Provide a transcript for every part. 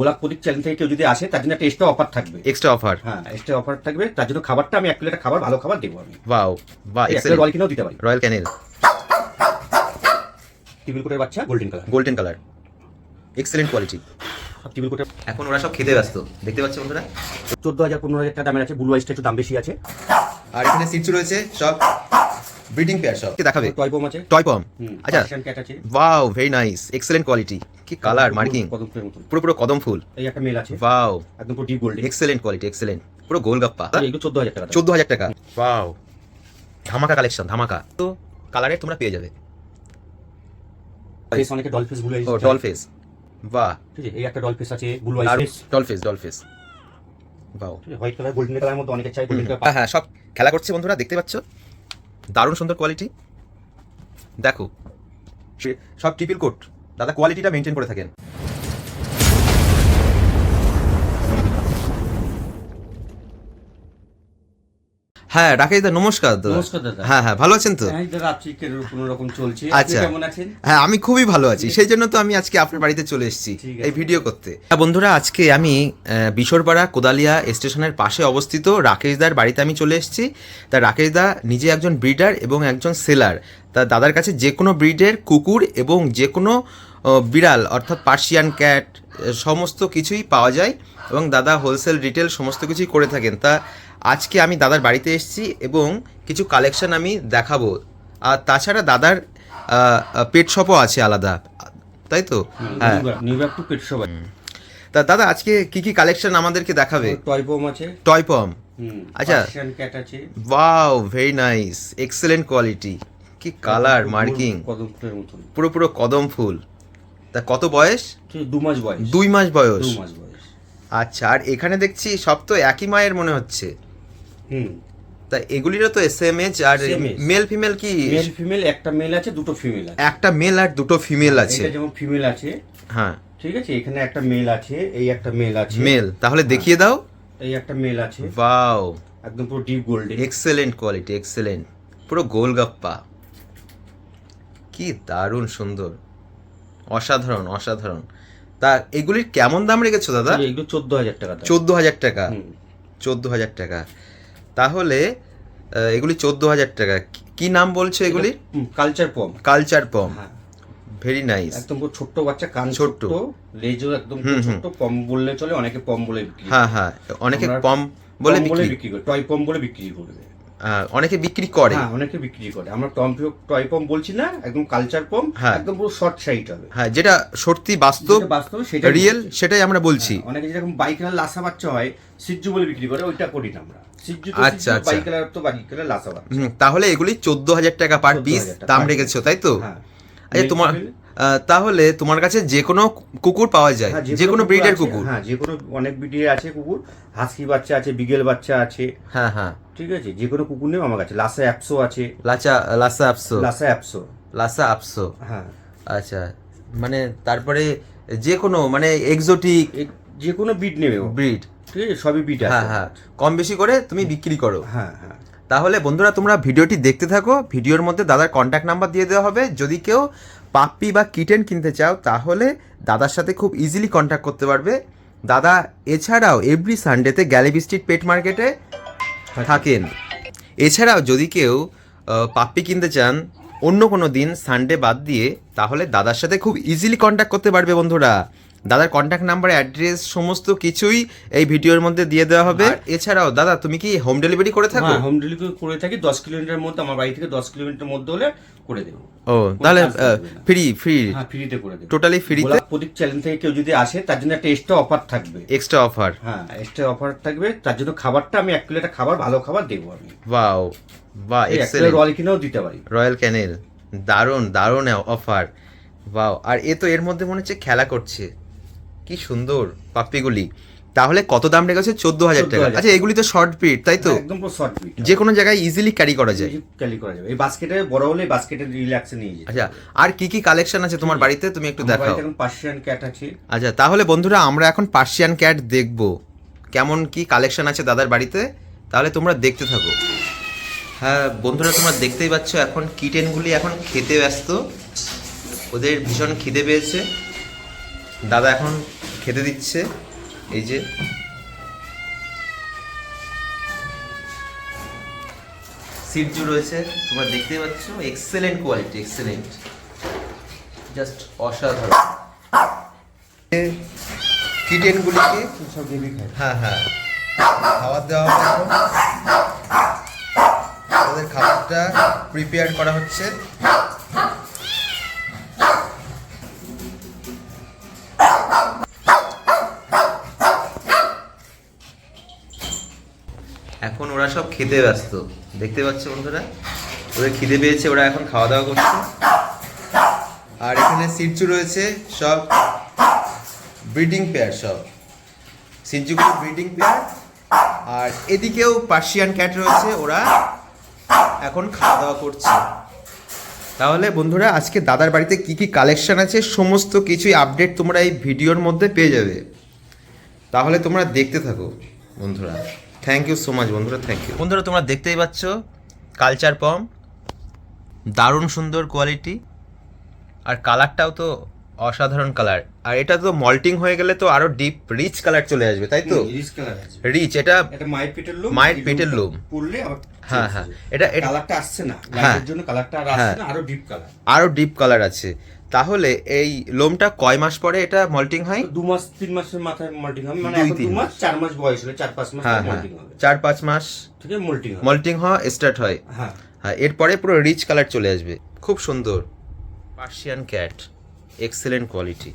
গোলাপ প্রদীপ চ্যানেল থেকে কেউ যদি আসে তার জন্য একটা এক্সট্রা অফার থাকবে। এক্সট্রা অফার হ্যাঁ এক্সট্রা অফার থাকবে। তার জন্য খাবারটা আমি এক প্লেট খাবার ভালো খাবার দেবো আমি। ওয়াও বা রয়্যাল কিনেও দিতে পারি। রয়্যাল ক্যানেল টিবিল কোটের বাচ্চা golden colour golden colour excellent quality টিবিল কোটের এখন ওরা সব খেতে ব্যস্ত। দেখতে পাচ্ছ বন্ধুরা? চোদ্দ হাজার পনেরো হাজার টাকা দামের আছে ব্লু আইসটা একটু দাম বেশি আছে। আর এখানে সিটস রয়েছে সব। ব্রিডিং পেয়ার সব। কি দেখাবে? টয় পম আছে? টয় পম আচ্ছা। Wow very nice excellent quality কি কালার মার্কিং পুরো পুরো কদম ফুল। এই একটা মেল আছে। ওয়াও। একদম পুরো deep golden excellent quality excellent পুরো গোলগাপ্পা। এগুলো চোদ্দ হাজার টাকা দাম। চোদ্দ হাজার টাকা। ওয়াও। ধামাকা কালেকশন ধামাকা। তো কালারে তোমরা পেয়ে যাবে। ফেস অনেকে ডল ফেস ও ডল ফেস বাহ। ঠিক আছে এই একটা ডল ফেস আছে blue eyes doll face doll face বাও হোয়াইট কালার গোল্ডেন কালার মধ্যে অনেকে চাই গোল্ডেন কালার হ্যাঁ হ্যাঁ সব খেলা করছে বন্ধুরা দেখতে পাচ্ছ? দারুণ সুন্দর কোয়ালিটি দেখো সব টিপিল কোট দাদা কোয়ালিটিটা মেনটেন করে থাকেন। হ্যাঁ রাকেশ দা নমস্কার দাদা। নমস্কার দাদা। হ্যাঁ হ্যাঁ ভালো আছেন তো? হ্যাঁ দাদা আজকের কোনো রকম চলছে। আচ্ছা। কেমন আছেন? হ্যাঁ আমি খুবই ভালো আছি। সেই জন্য তো আমি আজকে আপনার বাড়িতে চলে এসেছি এই ভিডিও করতে। হ্যাঁ, বন্ধুরা আজকে আমি বিশরপাড়া কোদালিয়া স্টেশনের পাশে অবস্থিত রাকেশ দার বাড়িতে আমি চলে এসেছি। তা রাকেশ দা নিজে একজন ব্রিডার এবং একজন সেলার। তা দাদার কাছে যে কোনো ব্রিডের কুকুর এবং যে কোনো বিড়াল অর্থাৎ পার্সিয়ান ক্যাট সমস্ত কিছুই পাওয়া যায় এবং দাদা হোলসেল রিটেল সমস্ত কিছুই করে থাকেন। তা আজকে আমি দাদার বাড়িতে এসেছি এবং কিছু কালেকশন আমি দেখাবো। আর তাছাড়া দাদার পেট শপও আছে আলাদা। তাই তো? হ্যাঁ। পেট তা দাদা আজকে কি কি কালেকশন আমাদেরকে দেখাবে? টয় পম আছে। টয় পম আচ্ছা। ক্যাট আছে। Wow very nice excellent quality কি কালার মার্কিং কদম ফুলের মতন। পুরো পুরো কদম ফুল। তা কত বয়স? দু মাস বয়স। দুই মাস বয়স। আচ্ছা আর এখানে দেখছি সব তো একই মায়ের মনে হচ্ছে। হুম। তা এগুলিরও তো এস এম এইচ আর মেল ফিমেল কি? মেল ফিমেল একটা মেল আছে দুটো ফিমেল আছে। একটা মেল আর দুটো ফিমেল আছে। এটা যেমন ফিমেল আছে হ্যাঁ। ঠিক আছে এখানে একটা মেল আছে এই একটা মেল আছে। মেল তাহলে দেখিয়ে দাও। এই একটা মেল আছে। ওয়াও একদম পুরো deep golden excellent quality excellent পুরো গোলগাপ্পা। কি দারুণ সুন্দর। অসাধারণ অসাধারণ। তা এগুলির কেমন দাম রেখেছো দাদা? এগুলো চোদ্দ হাজার টাকা। চোদ্দ হাজার টাকা। চোদ্দ হাজার টাকা। তাহলে এগুলি চোদ্দ হাজার টাকা। কি- নাম বলছে এগুলি? Culture pom culture pom very nice একদম ছোট্ট বাচ্চা কান ছোট্ট। লেজও একদম। ছোট্ট পম বললে চলে অনেকে পম বলে বিক্রি হ্যাঁ হ্যাঁ অনেকে পম বলে বিক্রি। করে টয় পম বলে বিক্রি করবে অনেকে বিক্রি করে। হ্যাঁ অনেকে বিক্রি করে। আমরা টম টয় পম বলছি না একদম কালচার হ্যাঁ। একদম পুরো শর্ট সাইড হবে। হ্যাঁ যেটা সত্যি বাস্তব বাস্তব সেটা রিয়েল সেটাই আমরা বলছি। অনেকে যেরকম বাইক বাইকের লাসা বাচ্চা হয় সিজ্জু বলে বিক্রি করে ওইটা করি না আমরা। তো আচ্ছা, আচ্ছা। তাহলে এগুলি চোদ্দ হাজার টাকা পার পিস দাম রেখেছো তাই তো? হ্যাঁ। আচ্ছা তোমার তাহলে তোমার কাছে যে কোনো কুকুর পাওয়া যায় হ্যাঁ, যে কোনো ব্রিডের কুকুর? হ্যাঁ যে কোনো অনেক ব্রিডের আছে কুকুর হাসকি বাচ্চা আছে বিগেল বাচ্চা আছে। হ্যাঁ হ্যাঁ। ঠিক আছে যে কোনো কুকুর নেই আমার কাছে লাসা অ্যাপসো আছে। লাচা লাসা আপসো লাসা অ্যাপসো। লাসা অ্যাপসো? হ্যাঁ। আচ্ছা মানে তারপরে যে কোনো মানে এক্সোটিক যে কোনো বিট নেবে ব্রিড। ঠিক আছে সবই বিট হ্যাঁ হ্যাঁ কম বেশি করে তুমি বিক্রি করো। হ্যাঁ হ্যাঁ। তাহলে বন্ধুরা তোমরা ভিডিওটি দেখতে থাকো ভিডিওর মধ্যে দাদার কন্ট্যাক্ট নাম্বার দিয়ে দেওয়া হবে। যদি কেউ পাপ্পি বা কিটেন কিনতে চাও তাহলে দাদার সাথে খুব ইজিলি কন্ট্যাক্ট করতে পারবে। দাদা এছাড়াও এভরি সানডেতে গ্যালেবি স্ট্রিট পেট মার্কেটে থাকেন। এছাড়াও যদি কেউ পাপ্পি কিনতে চান অন্য কোনো দিন সানডে বাদ দিয়ে তাহলে দাদার সাথে খুব ইজিলি কন্ট্যাক্ট করতে পারবে বন্ধুরা। দাদার কন্ট্যাক্ট নাম্বার অ্যাড্রেস সমস্ত কিছুই এই ভিডিওর মধ্যে দিয়ে দেওয়া হবে। এছাড়াও দাদা তুমি কি হোম ডেলিভারি করে থাকো? হ্যাঁ হোম ডেলিভারি করে থাকি দশ কিলোমিটারের মধ্যে আমার বাড়ি থেকে দশ কিলোমিটার মধ্যে হলে করে দেবো। ও তাহলে। ফ্রি ফ্রি হ্যাঁ ফ্রিতে করে দেবো। টোটালি ফ্রিতে প্রদীপ চ্যানেল থেকে কেউ যদি আসে তার জন্য একটা এক্সট্রা অফার থাকবে। এক্সট্রা অফার হ্যাঁ এক্সট্রা অফার থাকবে। তার জন্য খাবারটা আমি এক প্লেট খাবার ভালো খাবার দেবো আমি। ওয়াও এক এক্সেলেন্ট রয়্যাল কিনেও দিতে পারি। রয়্যাল ক্যানেল দারুণ দারুণ অফার ওয়াও আর এ তো এর মধ্যে মনে হচ্ছে খেলা করছে। কি সুন্দর পাপ্পিগুলি। তাহলে কত দাম রেখেছে? চোদ্দ হাজার টাকা। আচ্ছা এগুলি তো শর্ট পিট তাই তো? একদম পুরো শর্ট পিট যে কোনো জায়গায় ইজিলি ক্যারি করা যায়। ক্যালি করা যাবে। এই বাস্কেটে বড় হলে বাস্কেটে রিল্যাক্সে নিয়ে যেতে আচ্ছা আর কি কি কালেকশন আছে তোমার বাড়িতে? তুমি একটু দেখাও। এখন পার্সিয়ান ক্যাট আছে। আচ্ছা তাহলে বন্ধুরা আমরা এখন পার্সিয়ান ক্যাট দেখব। কেমন কি কালেকশন আছে দাদার বাড়িতে? তাহলে তোমরা দেখতে থাকো। হ্যাঁ বন্ধুরা তোমরা দেখতেই পাচ্ছ এখন কিটেনগুলি এখন খেতে ব্যস্ত। ওদের ভীষণ খিদে পেয়েছে। দাদা এখন খেতে দিচ্ছে এই যে। সিটজু রয়েছে তোমরা দেখতেই পাচ্ছ এক্সেলেন্ট কোয়ালিটি এক্সেলেন্ট জাস্ট অসাধারণ। কিটেনগুলিকে সব খায়। হ্যাঁ হ্যাঁ। খাবার দেওয়া হবে তাদের খাবারটা প্রিপেয়ার করা হচ্ছে। খেতে ব্যস্ত। দেখতে পাচ্ছ বন্ধুরা? ওদের খিদে পেয়েছে, ওরা এখন খাওয়া দাওয়া করছে। আর এখানে সিটচু রয়েছে, সব ব্রিডিং পেয়ার সব। সিনজুগুলো ব্রিডিং পেয়ার। আর এদিকেও পার্সিয়ান ক্যাট রয়েছে, ওরা এখন খাওয়া দাওয়া করছে। তাহলে বন্ধুরা, আজকে দাদার বাড়িতে কি কি কালেকশন আছে, সমস্ত কিছুই আপডেট তোমরা এই ভিডিওর মধ্যে পেয়ে যাবে। তাহলে তোমরা দেখতে থাকো, বন্ধুরা। থ্যাংক ইউ সো মাচ বন্ধুরা থ্যাংক ইউ বন্ধুরা তোমরা দেখতেই পাচ্ছ কালচার পম দারুণ সুন্দর কোয়ালিটি আর কালারটাও তো অসাধারণ কালার আর এটা তো মল্টিং হয়ে গেলে তো আরও ডিপ রিচ কালার চলে আসবে তাই তো? রিস কালার আছে রিচ এটা এটা মায়ের পেটের লোম মায়ের পেটের লোম। পড়লে হ্যাঁ হ্যাঁ। এটা এটা কালারটা আসছে না। হ্যাঁ। লাইটের জন্য কালারটা আর হ্যাঁ। আসছে না আরও ডিপ কালার আরও ডিপ কালার আছে। তাহলে এই লোমটা কয় মাস পরে এটা মল্টিং হয়? দু মাস তিন মাসের মাথায় মল্টিং হবে মানে দুই, তিন মাস চার মাস বয়স হলে চার পাঁচ মাস হ্যাঁ হ্যাঁ। মল্টিং হবে। চার পাঁচ মাস ঠিক আছে মল্টিং হবে। মল্টিং হওয়া স্টার্ট হয়। হ্যাঁ। হ্যাঁ এরপরে পুরো রিচ কালার চলে আসবে। খুব সুন্দর। পার্সিয়ান ক্যাট এক্সেলেন্ট কোয়ালিটি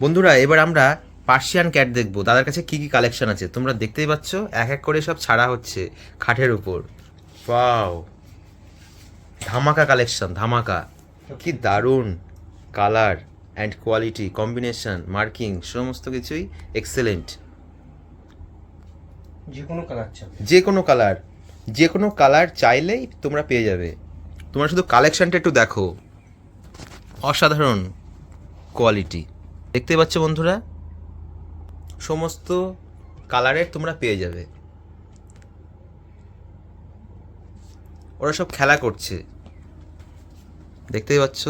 বন্ধুরা এবার আমরা পার্সিয়ান ক্যাট দেখব। দাদার কাছে কি কি কালেকশন আছে? তোমরা দেখতেই পাচ্ছ এক এক করে সব ছাড়া হচ্ছে খাটের উপর। পাও ধামাকা কালেকশন ধামাকা। কি দারুণ! Colour and quality combination marking সমস্ত কিছুই এক্সেলেন্ট। যে কোনো কালার যে কোনো কালার যে কোনো কালার চাইলেই তোমরা পেয়ে যাবে। তোমরা শুধু কালেকশানটা একটু দেখো। অসাধারণ কোয়ালিটি। দেখতে পাচ্ছ বন্ধুরা? সমস্ত কালারের তোমরা পেয়ে যাবে। ওরা সব খেলা করছে। দেখতেই পাচ্ছ?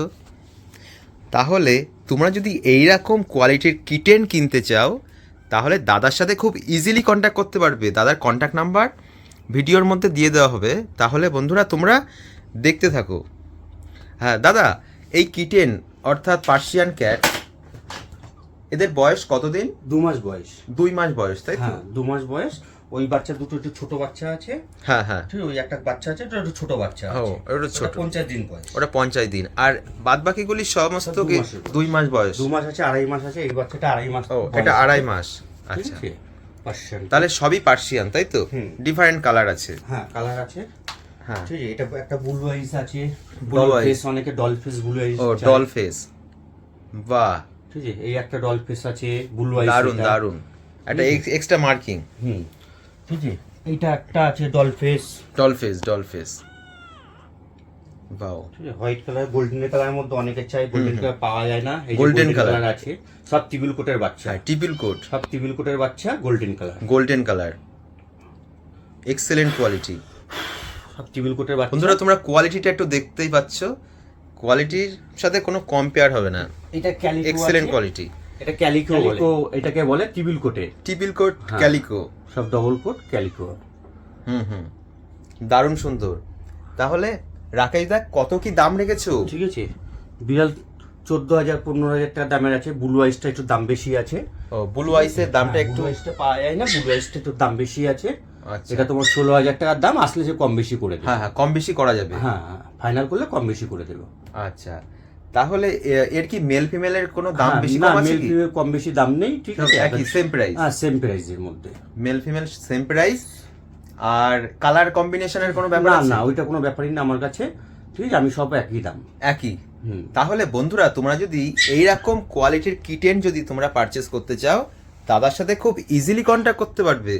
তাহলে তোমরা যদি এই রকম কোয়ালিটির কিটেন কিনতে চাও তাহলে দাদার সাথে খুব ইজিলি কন্ট্যাক্ট করতে পারবে। দাদার কন্ট্যাক্ট নাম্বার ভিডিওর মধ্যে দিয়ে দেওয়া হবে। তাহলে বন্ধুরা তোমরা দেখতে থাকো। হ্যাঁ দাদা এই কিটেন অর্থাৎ পার্সিয়ান ক্যাট এদের বয়স কতদিন? দু মাস বয়স। দুই মাস বয়স তাই তো? হ্যাঁ দু মাস বয়স। ওই বাচ্চা দুটো একটু ছোট বাচ্চা আছে। হ্যাঁ হ্যাঁ। ঠিক ওই একটা বাচ্চা আছে ওটা একটু ছোট বাচ্চা ও ওটা ছোট। পঞ্চাশ দিন বয়স। ওটা পঞ্চাশ দিন। আর বাদ বাকিগুলি সমস্ত দুই মাস বয়স? দু মাস আছে আড়াই মাস আছে এই বাচ্চাটা আড়াই মাস ও এটা আড়াই মাস। আচ্ছা। পার্সিয়ান। তাহলে সবই পার্সিয়ান তাই তো। ডিফারেন্ট কালার আছে। হ্যাঁ কালার আছে। হ্যাঁ। ঠিক এটা একটা ব্লু আইস আছে। ডল ফেস অনেকে ডল ফেস ব্লু আইস ও ডল ফেস বাহ। ঠিক আছে এই একটা ডল ফেস আছে ব্লু আইস দারুণ দারুণ একটা এক্সট্রা মার্কিং হুম। ঠিক আছে এইটা একটা আছে doll face doll face doll face বাও ঠিক আছে হোয়াইট কালার গোল্ডেন কালারের মধ্যে অনেকে চাই গোল্ডেন কালার পাওয়া যায় না। এই গোল্ডেন কালার আছে সব টিবিল কোটের বাচ্চা। হ্যাঁ টিপিল কোট। সব টিবিল কোটের বাচ্চা golden colour golden colour excellent quality সব টিবিল কোটের বাচ্চা। বন্ধুরা তোমরা কোয়ালিটিটা একটু দেখতেই পাচ্ছ। কোয়ালিটির সাথে কোনো কম্পেয়ার হবে না। এটা এক্সেলেন্ট কোয়ালিটি এটা ক্যালিকো ক্যালিকো এটাকে বলে টিবিল কোটে। টিপিল কোট হ্যাঁ। ক্যালিকো। সব ডবল কোট ক্যালিকো। হুম হুম। দারুণ সুন্দর। তাহলে রাকেশ দা কত কি দাম রেখেছো? ঠিক আছে। বিড়াল চোদ্দ হাজার পনেরো হাজার টাকা দামের আছে। ব্লু আইসটা একটু দাম বেশি আছে। ও ব্লু আইসের দামটা একটু আইসটা পাওয়া যায় না। ব্লু আইসটা একটু দাম বেশি আছে। আচ্ছা। এটা তোমার ষোলো হাজার টাকার দাম আসলে সে কম বেশি করে দেবে। হ্যাঁ হ্যাঁ কম বেশি করা যাবে। হ্যাঁ ফাইনাল করলে কম বেশি করে দেবো। আচ্ছা। তাহলে এর কি মেল ফিমেলের কোনো দাম হ্যাঁ, বেশি কম আছে মেল কি? ফিমেল কম বেশি দাম নেই ঠিক আছে একই সেম প্রাইস হ্যাঁ সেম প্রাইসের মধ্যে। মেল ফিমেল সেম প্রাইস আর কালার কম্বিনেশনের কোনো ব্যাপার না না ওইটা কোনো ব্যাপারই না আমার কাছে। ঠিক আছে আমি সব একই দাম। একই? তাহলে বন্ধুরা তোমরা যদি এইরকম কোয়ালিটির কিটেন যদি তোমরা পারচেস করতে চাও দাদার সাথে খুব ইজিলি কন্ট্যাক্ট করতে পারবে।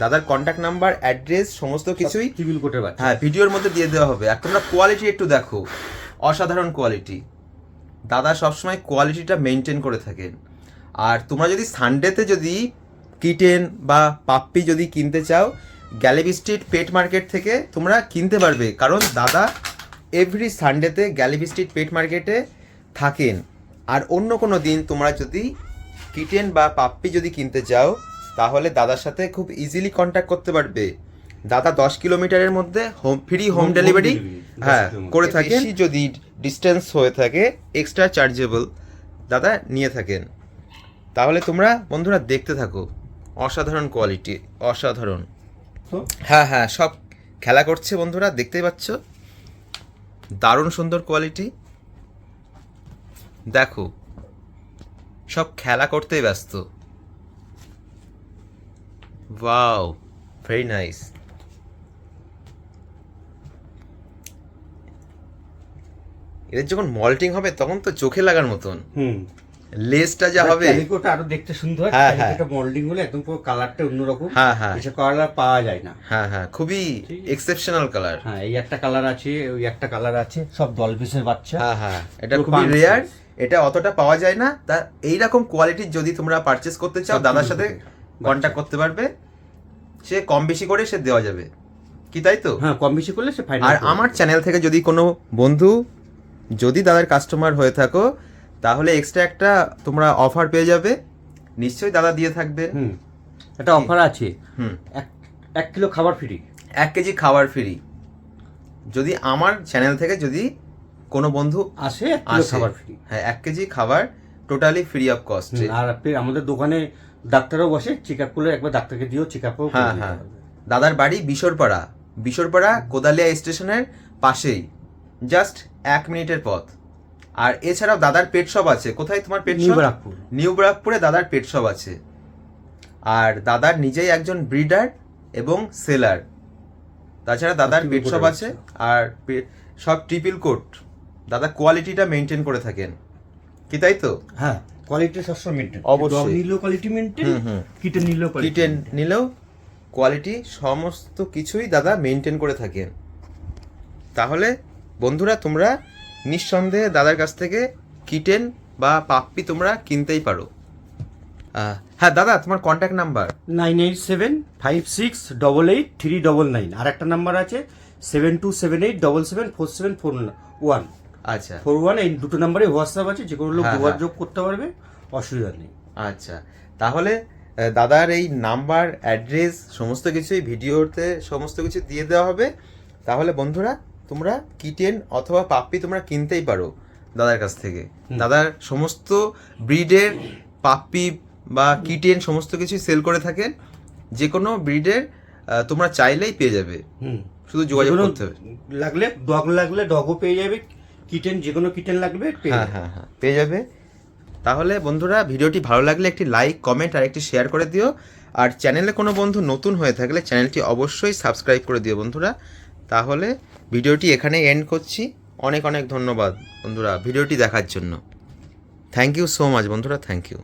দাদার কন্ট্যাক্ট নাম্বার অ্যাড্রেস সমস্ত কিছুই টিবিল কোটের হ্যাঁ ভিডিওর মধ্যে দিয়ে দেওয়া হবে। আর তোমরা কোয়ালিটি একটু দেখো। অসাধারণ কোয়ালিটি দাদা সবসময় কোয়ালিটিটা মেনটেন করে থাকেন। আর তোমরা যদি সানডেতে যদি কিটেন বা পাপ্পি যদি কিনতে চাও গ্যালেবি স্ট্রিট পেট মার্কেট থেকে তোমরা কিনতে পারবে। কারণ দাদা এভরি সানডেতে গ্যালেবি স্ট্রিট পেট মার্কেটে থাকেন। আর অন্য কোনো দিন তোমরা যদি কিটেন বা পাপ্পি যদি কিনতে চাও, তাহলে দাদার সাথে খুব ইজিলি কন্ট্যাক্ট করতে পারবে। দাদা দশ কিলোমিটারের মধ্যে হোম ফ্রি হোম ডেলিভারি হ্যাঁ করে থাকে বেশি যদি ডিস্টেন্স হয়ে থাকে এক্সট্রা চার্জেবল দাদা নিয়ে থাকেন। তাহলে তোমরা বন্ধুরা দেখতে থাকো অসাধারণ কোয়ালিটি অসাধারণ। হ্যাঁ হ্যাঁ সব খেলা করছে বন্ধুরা দেখতেই পাচ্ছ। দারুণ সুন্দর কোয়ালিটি দেখো সব খেলা করতেই ব্যস্ত। ওয়াও ভেরি নাইস এদের যখন মল্টিং হবে তখন তো চোখে লাগার মতন। হুম। লেজটা যা হবে। ক্যালিকোটা আরও দেখতে সুন্দর হ্যাঁ, হ্যাঁ। ক্যালিকোটা মোল্ডিং হলে একদম পুরো কালারটা অন্যরকম। হ্যাঁ হ্যাঁ। এসব কালার পাওয়া যায় না। হ্যাঁ হ্যাঁ। খুবই। এক্সেপশনাল কালার হ্যাঁ এই একটা কালার আছে ওই একটা কালার আছে সব ডলফিসের বাচ্চা। হ্যাঁ হ্যাঁ। এটা খুবই রেয়ার এটা অতটা পাওয়া যায় না। তা এইরকম কোয়ালিটির যদি তোমরা পারচেস করতে চাও দাদার সাথে। কন্ট্যাক্ট করতে পারবে। সে কম বেশি করে সে দেওয়া যাবে। কি তাই তো? হ্যাঁ কম বেশি করলে সে ফাইনাল আর আমার চ্যানেল থেকে যদি কোনো বন্ধু যদি দাদার কাস্টমার হয়ে থাকো তাহলে এক্সট্রা একটা তোমরা অফার পেয়ে যাবে। নিশ্চয়ই দাদা দিয়ে থাকবে। হুম। একটা অফার আছে। হুম। এক এক কিলো খাবার ফ্রি এক কেজি খাবার ফ্রি যদি আমার চ্যানেল থেকে যদি কোনো বন্ধু আসে খাবার ফ্রি হ্যাঁ এক কেজি খাবার টোটালি ফ্রি অফ কস্ট আর ফির আমাদের দোকানে ডাক্তারও বসে চেক আপ করলে একবার ডাক্তারকে দিয়েও চেক আপও হ্যাঁ হ্যাঁ। দাদার বাড়ি বিশরপাড়া। বিশরপাড়া কোদালিয়া স্টেশনের পাশেই। জাস্ট এক মিনিটের পথ। আর এছাড়াও দাদার পেট শপ আছে। কোথায় তোমার pet new shop Barrackpore new ব্রাকপুরে দাদার পেট শপ আছে। আর দাদার নিজেই একজন ব্রিডার এবং সেলার। তাছাড়া দাদার পেট শপ আছে আর সব ট্রিপল কোট দাদা কোয়ালিটিটা মেনটেন করে থাকেন। কি তাই তো? হ্যাঁ কোয়ালিটি সবসময় মেনটেন অবশ্যই। নিলেও কোয়ালিটি মেনটেন। কিটেন নিলেও কিটেন নিলেও কোয়ালিটি সমস্ত কিছুই দাদা মেনটেন করে থাকেন। তাহলে বন্ধুরা তোমরা নিঃসন্দেহে দাদার কাছ থেকে কিটেন বা পাপ্পি তোমরা কিনতেই পারো। হ্যাঁ দাদা তোমার contact number nine eight seven five six double eight three double nine. আর একটা নাম্বার আছে seven two seven eight double seven four seven four one. আচ্ছা। ফোর ওয়ান এই দুটো নাম্বারে হোয়াটসঅ্যাপ আছে যে কোনো লোক হ্যাঁ, যোগাযোগ করতে পারবে অসুবিধা নেই। আচ্ছা। তাহলে দাদার এই নাম্বার অ্যাড্রেস সমস্ত কিছুই ভিডিওতে সমস্ত কিছু দিয়ে দেওয়া হবে। তাহলে বন্ধুরা তোমরা কিটেন অথবা পাপ্পি তোমরা কিনতেই পারো দাদার কাছ থেকে। দাদার সমস্ত ব্রিডের পাপ্পি বা কিটেন সমস্ত কিছু সেল করে থাকেন। যে কোনো ব্রিডের তোমরা চাইলেই পেয়ে যাবে। শুধু যোগাযোগ করতে হবে। লাগলে ডগ লাগলে ডগও পেয়ে যাবে কিটেন যে কোনো কিটেন লাগবে হ্যাঁ হ্যাঁ হ্যাঁ পেয়ে যাবে। তাহলে বন্ধুরা ভিডিওটি ভালো লাগলে একটি লাইক কমেন্ট আর একটি শেয়ার করে দিও। আর চ্যানেলে কোনো বন্ধু নতুন হয়ে থাকলে চ্যানেলটি অবশ্যই সাবস্ক্রাইব করে দিও বন্ধুরা। তাহলে ভিডিওটি এখানে এন্ড করছি। অনেক অনেক ধন্যবাদ বন্ধুরা ভিডিওটি দেখার জন্য। থ্যাংক ইউ সো মাচ বন্ধুরা থ্যাংক ইউ